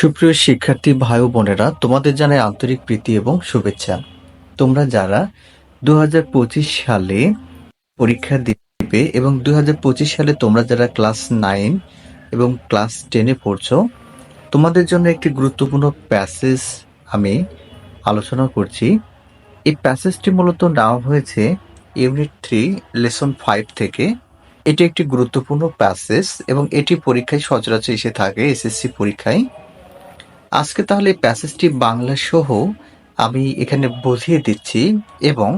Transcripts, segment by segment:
সুপ্রিয় শিক্ষার্থী ভাই বোনেরা, তোমাদের জানাই আন্তরিক প্রীতি এবং শুভেচ্ছা। তোমরা যারা দু হাজার পঁচিশ সালে পরীক্ষা দিবে এবং দু হাজার পঁচিশ সালে তোমরা যারা ক্লাস নাইন এবং ক্লাস টেনে পড়ছো, তোমাদের জন্য একটি গুরুত্বপূর্ণ প্যাসেজ আমি আলোচনা করছি। এই প্যাসেজটি মূলত নেওয়া হয়েছে ইউনিট থ্রি, লেসন ফাইভ থেকে। এটি একটি গুরুত্বপূর্ণ প্যাসেজ এবং এটি পরীক্ষায় সচরাচর এসে থাকে, এসএসসি পরীক্ষায়। আজকে তাহলে প্যাসেজটি বাংলা সহ আমি এখানে বুঝিয়ে দিচ্ছি এবং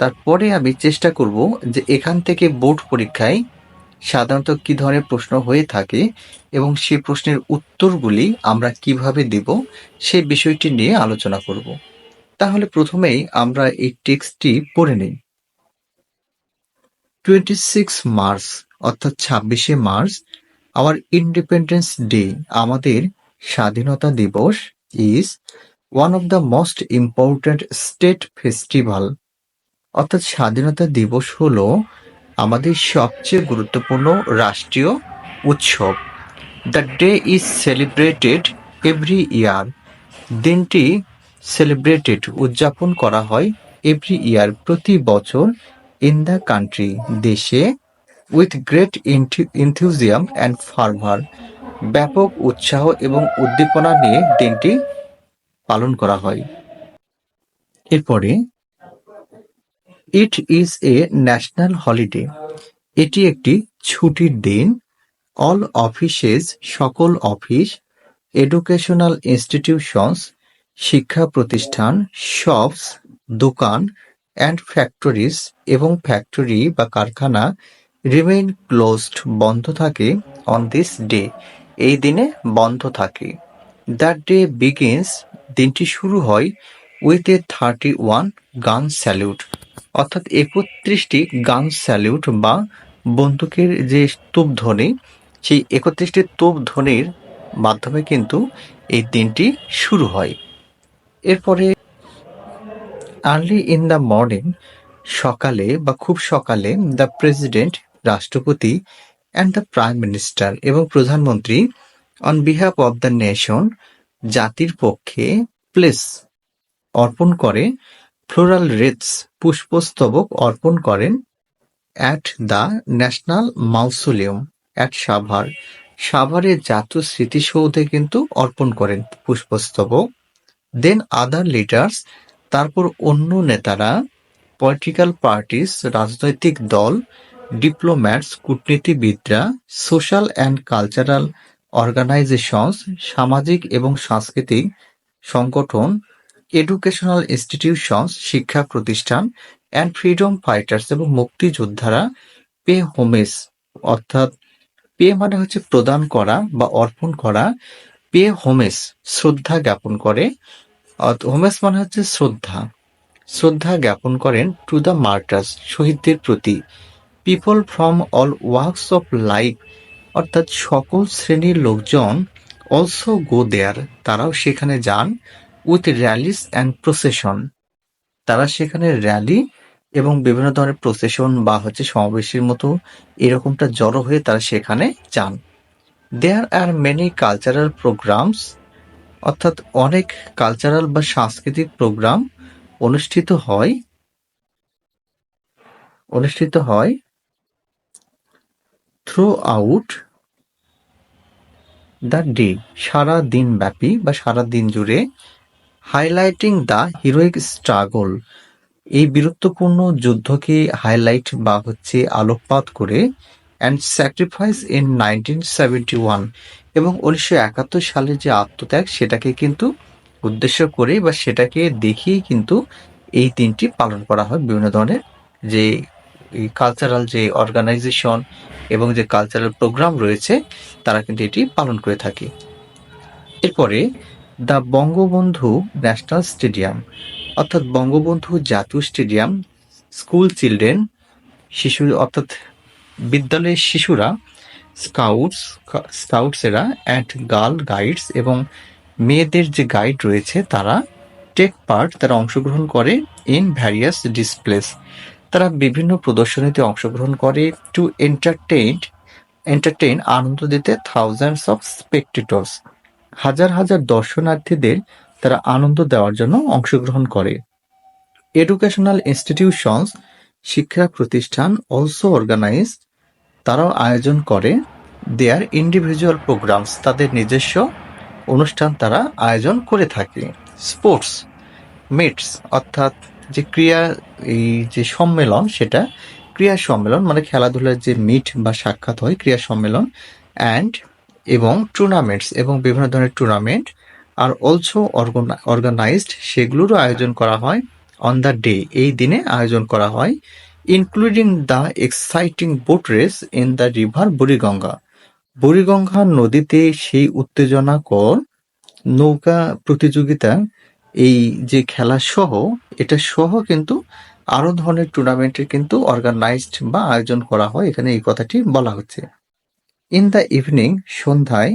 তারপরে আমি চেষ্টা করব যে এখান থেকে বোর্ড পরীক্ষায় সাধারণত কি ধরনের প্রশ্ন হয়ে থাকে এবং সেই প্রশ্নের উত্তরগুলি আমরা কীভাবে দেব সেই বিষয়টি নিয়ে আলোচনা করব। তাহলে প্রথমেই আমরা এই টেক্সটটি পড়ে নিই। টোয়েন্টি সিক্স মার্চ অর্থাৎ ছাব্বিশে মার্চ আওয়ার ইন্ডিপেন্ডেন্স ডে আমাদের স্বাধীনতা দিবস is one of the most important state festival অর্থাৎ স্বাধীনতা দিবস হল আমাদের সবচেয়ে গুরুত্বপূর্ণ রাষ্ট্রীয় উৎসব। The day is celebrated every year দিনটি সেলিব্রেটেড উদযাপন করা হয় এভরি ইয়ার প্রতি বছর ইন দ্য কান্ট্রি দেশে with great enthusiasm and fervour ব্যাপক উৎসাহ এবং উদ্দীপনা নিয়ে দিনটি পালন করা হয়। এরপরে it is a national holiday এটি একটি ছুটির দিন। অল অফিসেস সকল অফিস এডুকেশনাল ইনস্টিটিউশনস শিক্ষা প্রতিষ্ঠান শপস দোকান অ্যান্ড ফ্যাক্টরিজ এবং ফ্যাক্টরি বা কারখানা রিমেইন ক্লোজড বন্ধ থাকে অন দিস ডে এই দিনে বন্ধ থাকে। দ্যাট ডে বিগিনস দিনটি শুরু হয় with a thirty one gun salute অর্থাৎ একত্রিশটি গান স্যালিউট বা বন্দুকের যে স্তূপ ধ্বনি, সেই একত্রিশটি তোপ ধ্বনির মাধ্যমে কিন্তু এই দিনটি শুরু হয়। এরপরে আর্লি ইন দ্য মর্নিং সকালে বা খুব সকালে দ্য প্রেসিডেন্ট রাষ্ট্রপতি অ্যান্ড দ্য প্রাইম মিনিস্টার এবং প্রধানমন্ত্রী on behalf of the nation জাতির পক্ষে প্লেস অর্পণ করে ফ্লোরাল রেটস পুষ্পস্তবক অর্পণ করেন at the national mausoleum at Savar সাভারের জাতীয় স্মৃতিসৌধে কিন্তু অর্পণ করেন পুষ্পস্তবক। দেন আদার লিডার্স তারপর অন্য নেতারা পলিটিক্যাল পার্টিস রাজনৈতিক দল ডিপ্লোম্যাটস কূটনীতিবিদরা সোশ্যাল অ্যান্ড কালচারাল অর্গানাইজেশনস সামাজিক এবং সাংস্কৃতিক সংগঠন এডুকেশনাল ইনস্টিটিউশনস শিক্ষা প্রতিষ্ঠান অ্যান্ড ফ্রিডম ফাইটার্স এবং মুক্তিযোদ্ধারা পে হোমেস অর্থাৎ পে মানে হচ্ছে প্রদান করা বা অর্পণ করা পে হোমেস শ্রদ্ধা জ্ঞাপন করে হোমেস মানে হচ্ছে শ্রদ্ধা। শ্রদ্ধা জ্ঞাপন করেন টু দ্য মার্টার্স শহীদদের প্রতি। People from all works of life অর্থাৎ সকল শ্রেণির লোকজন অলসো গো দেয়ার তারাও সেখানে যান উইথ র্যালিস অ্যান্ড প্রসেশন তারা সেখানে র্যালি এবং বিভিন্ন ধরনের প্রসেশন বা হচ্ছে সমাবেশের মতো এরকমটা জড়ো হয়ে তারা সেখানে যান। There are many cultural programs অর্থাৎ অনেক কালচারাল বা সাংস্কৃতিক প্রোগ্রাম অনুষ্ঠিত হয় অনুষ্ঠিত হয় থ্রু আউট দ্য ডে সারা দিন ব্যাপী বা সারা দিন জুড়ে হাইলাইটিং দ্য হিরোইক স্ট্রাগল এই বীরত্বপূর্ণ যুদ্ধকে হাইলাইট বা হচ্ছে আলোকপাত করে and sacrifice in nineteen seventy one এবং উনিশশো একাত্তর সালে যে আত্মত্যাগ সেটাকে কিন্তু উদ্দেশ্য করে বা সেটাকে দেখিয়ে কিন্তু এই দিনটি পালন করা হয়। বিভিন্ন ধরনের যে কালচারাল যে অর্গানাইজেশন এবং যে কালচারাল প্রোগ্রাম রয়েছে, তারা কিন্তু এটি পালন করে থাকে। এরপরে, দ্য বঙ্গবন্ধু ন্যাশনাল স্টেডিয়াম, অর্থাৎ বঙ্গবন্ধু জাতীয় স্টেডিয়াম, স্কুল চিলড্রেন, শিশু, অর্থাৎ বিদ্যালয়ের শিশুরা, স্কাউটস, স্কাউটসেরা, অ্যান্ড গার্ল গাইডস এবং মেয়েদের যে গাইড রয়েছে, তারা টেক পার্ট, তারা অংশগ্রহণ করে ইন ভ্যারিয়াস ডিসপ্লেস তারা বিভিন্ন প্রদর্শনীতে অংশগ্রহণ করে টু এন্টারটেইন এন্টারটেইন আনন্দ দিতে থাউজেন্ডস অফ স্পেকটেটর্স হাজার হাজার দর্শনার্থীদের তারা আনন্দ দেওয়ার জন্য অংশগ্রহণ করে। এডুকেশনাল ইনস্টিটিউশনস শিক্ষা প্রতিষ্ঠান অলসো অর্গানাইজ তারাও আয়োজন করে। দেয়ার ইন্ডিভিজুয়াল প্রোগ্রামস তাদের নিজস্ব অনুষ্ঠান তারা আয়োজন করে থাকে। স্পোর্টস মিটস অর্থাৎ যে ক্রিয়া, এই যে সম্মেলন সেটা, ক্রিয়া সম্মেলন মানে খেলাধুলার যে মিট বা সাক্ষাৎ হয়, ক্রিয়া সম্মেলন অ্যান্ড এবং টুর্নামেন্টস এবং বিভিন্ন ধরনের টুর্নামেন্ট আর অলসো অর্গানাইজড সেগুলোরও আয়োজন করা হয় অন দ্য ডে এই দিনে আয়োজন করা হয় including the exciting boat race in the river Buriganga Buriganga নদীতে সেই উত্তেজনাকর নৌকা প্রতিযোগিতা এই যে খেলা সহ, এটা সহ কিন্তু আরও ধরনের টুর্নামেন্টের কিন্তু অর্গানাইজড বা আয়োজন করা হয়। এখানে এই কথাটি বলা হচ্ছে। ইন দ্য ইভিনিং সন্ধ্যায়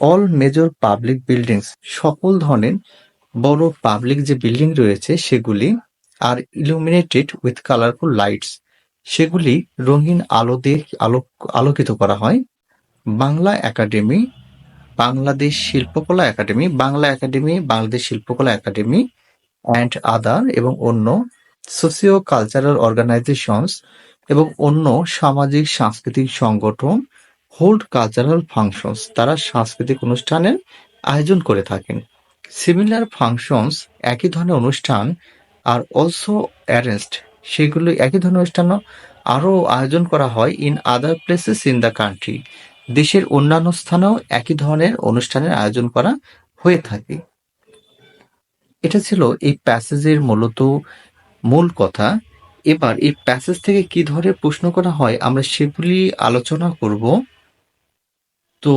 অল মেজর পাবলিক বিল্ডিংস সকল ধরনের বড় পাবলিক যে বিল্ডিং রয়েছে, সেগুলি আর ইলুমিনেটেড উইথ কালারফুল লাইটস সেগুলি রঙিন আলো দিয়ে আলোক আলোকিত করা হয়। বাংলা একাডেমি বাংলাদেশ শিল্পকলা একাডেমি, বাংলা একাডেমি, বাংলাদেশ শিল্পকলা একাডেমি অ্যান্ড আদার এবং অন্য সোসিও কালচারাল অর্গানাইজেশনস এবং অন্য সামাজিক, সাংস্কৃতিক সংগঠন হোল্ড কালচারাল ফাংশনস তারা সাংস্কৃতিক অনুষ্ঠানের আয়োজন করে থাকেন। সিমিলার ফাংশনস একই ধরনের অনুষ্ঠান আর অলসো অ্যারেঞ্জড সেগুলো একই ধরনের অনুষ্ঠান আরও আয়োজন করা হয় in other places in the country দেশের অন্যান্য স্থানেও একই ধরনের অনুষ্ঠানের আয়োজন করা হয়ে থাকে। এটা ছিল এই প্যাসেজের মূলত মূল কথা। এবার এই প্যাসেজ থেকে কি ধরনের প্রশ্ন করা হয় আমরা সেগুলি আলোচনা করব। তো